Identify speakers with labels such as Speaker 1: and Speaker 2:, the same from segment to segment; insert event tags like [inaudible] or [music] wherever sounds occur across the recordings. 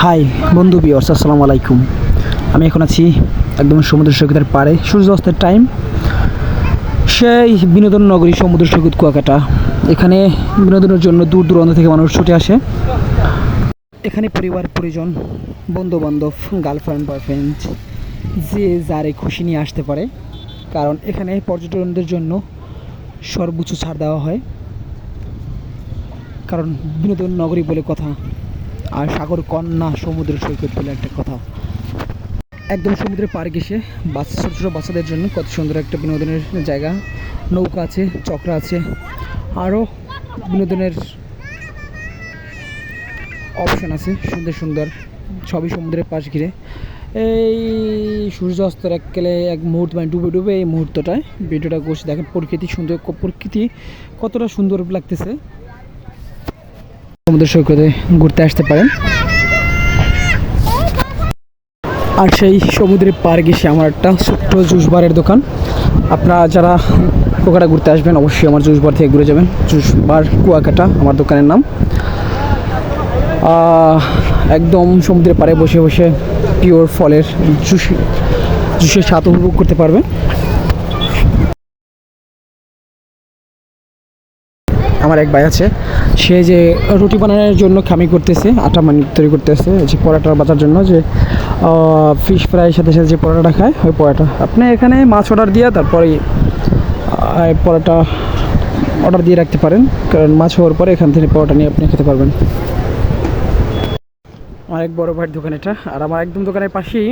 Speaker 1: High বন্ধু বিয়র্স আসসালামু আলাইকুম। আমি এখন আছি একদম সমুদ্র সৈকতের পাড়ে, সূর্যাস্তের টাইম সেই বিনোদন নগরী সমুদ্র সৈকত কুয়াকাটা। এখানে বিনোদনের জন্য দূর দূরান্ত থেকে মানুষ ছুটে আসে। এখানে পরিবার, পরিজন বন্ধু বান্ধব গার্লফ্রেন্ড বয়ফ্রেন্ড যে যারে খুশি নিয়ে আসতে পারে। কারণ এখানে পর্যটকদের জন্য সর্বোচ্চ ছাড় দেওয়া হয়। কারণ বিনোদন নগরী বলে কথা। আর সাগর কন্যা সমুদ্র সৈকত বলে একটা কথা। একদম সমুদ্রের পাড়ে ঘেসে বাচ্চা ছোটো ছোটো বাচ্চাদের জন্য কত সুন্দর একটা বিনোদনের জায়গা। নৌকা আছে, চক্রা আছে আরও বিনোদনের অপশন আছে, সুন্দর সুন্দর। সবই সমুদ্রের পাশ ঘিরে। এই সূর্য অস্তের এককালে এক মুহূর্ত মানে ডুবে ডুবে এই মুহূর্তটায় ভিডিওটা বসে দেখেন প্রকৃতি সুন্দর, প্রকৃতি কতটা সুন্দর লাগতেছে। সমুদ্র সৈকতে ঘুরতে আসতে পারেন। আর সেই সমুদ্রের পার গেছে আমার একটা ছোট্ট জুস বারের দোকান। আপনারা যারা কুয়াকাটা ঘুরতে আসবেন, অবশ্যই আমার জুস বার থেকে ঘুরে যাবেন। জুস বার কুয়াকাটা আমার দোকানের নাম। একদম সমুদ্রের পাড়ে বসে বসে পিওর ফলের জুস জুসের স্বাদ উপভোগ করতে পারবেন। আমার এক ভাই আছে, সে যে রুটি বানানোর জন্য খামি করতেছে, আটা মানি তৈরি করতেছে যে পরোটা বাজার জন্য যে ফিশ ফ্রাইয়ের সাথে সাথে যে পরোটাটা খায়, ওই পরোটা। আপনি এখানে মাছ অর্ডার দিয়ে তারপরে পরোটা অর্ডার দিয়ে রাখতে পারেন, কারণ মাছ হওয়ার পরে এখান থেকে পরোটা নিয়ে আপনি খেতে পারবেন। আমার এক বড় ভাইয়ের দোকান এটা, আর আমার একদম দোকানের পাশেই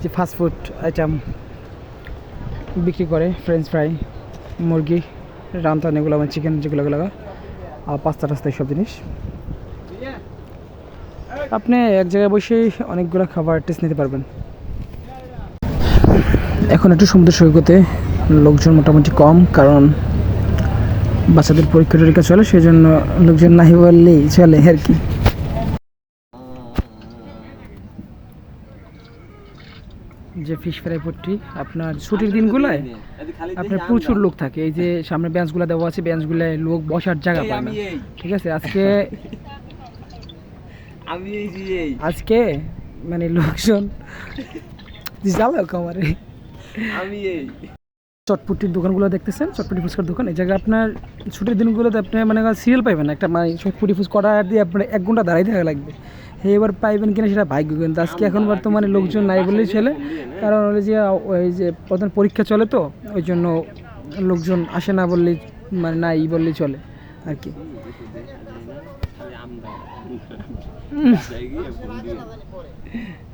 Speaker 1: যে ফাস্টফুড আইটেম বিক্রি করে ফ্রেঞ্চ ফ্রাই মুরগি। রান্তান এগুলো আমার চিকেন যেগুলো লাগা আর পাস্তা টাস্তা এইসব জিনিস। আপনি এক জায়গায় বসেই অনেকগুলো খাবার টেস্ট নিতে পারবেন। এখন একটু সমুদ্র সৈকতে লোকজন মোটামুটি কম, কারণ বাচ্চাদের পরীক্ষা টরীক্ষা চলে সেই জন্য লোকজন নাহি বললেই চলে আর কি। যে ফিশ ফ্রাই পট্টি আপনার ছুটির দিনগুলোয় আপনার প্রচুর লোক থাকে। এই যে সামনে বেঞ্চগুলো দেওয়া আছে বেঞ্চগুলোয় লোক বসার জায়গা পায় না। ঠিক আছে আজকে
Speaker 2: আমি
Speaker 1: আজকে মানে লোকজন জ্বালাও কামারে
Speaker 2: আমি এই।
Speaker 1: চটপটির দোকানগুলো দেখতেছেন? চটপটি ফুচকার দোকান? এই জায়গায় আপনার ছুটির দিনগুলোতে আপনি মানে সিরিয়াল পাইবেন না? একটা মানে চটপটি ফুচকা দিয়ে আপনার এক ঘণ্টা দাঁড়াই থাকা লাগবে। এবার পাইবেন কিনা সেটা ভাগ্য কিন্তু। আজকে এখন বর্তমানে লোকজন নাই বলেই ছেলে কারণ ওই যে ওই যে প্রধান পরীক্ষা চলে তো ওই জন্য লোকজন আসে না বললেই মানে নাই বললেই চলে আর কি। [laughs]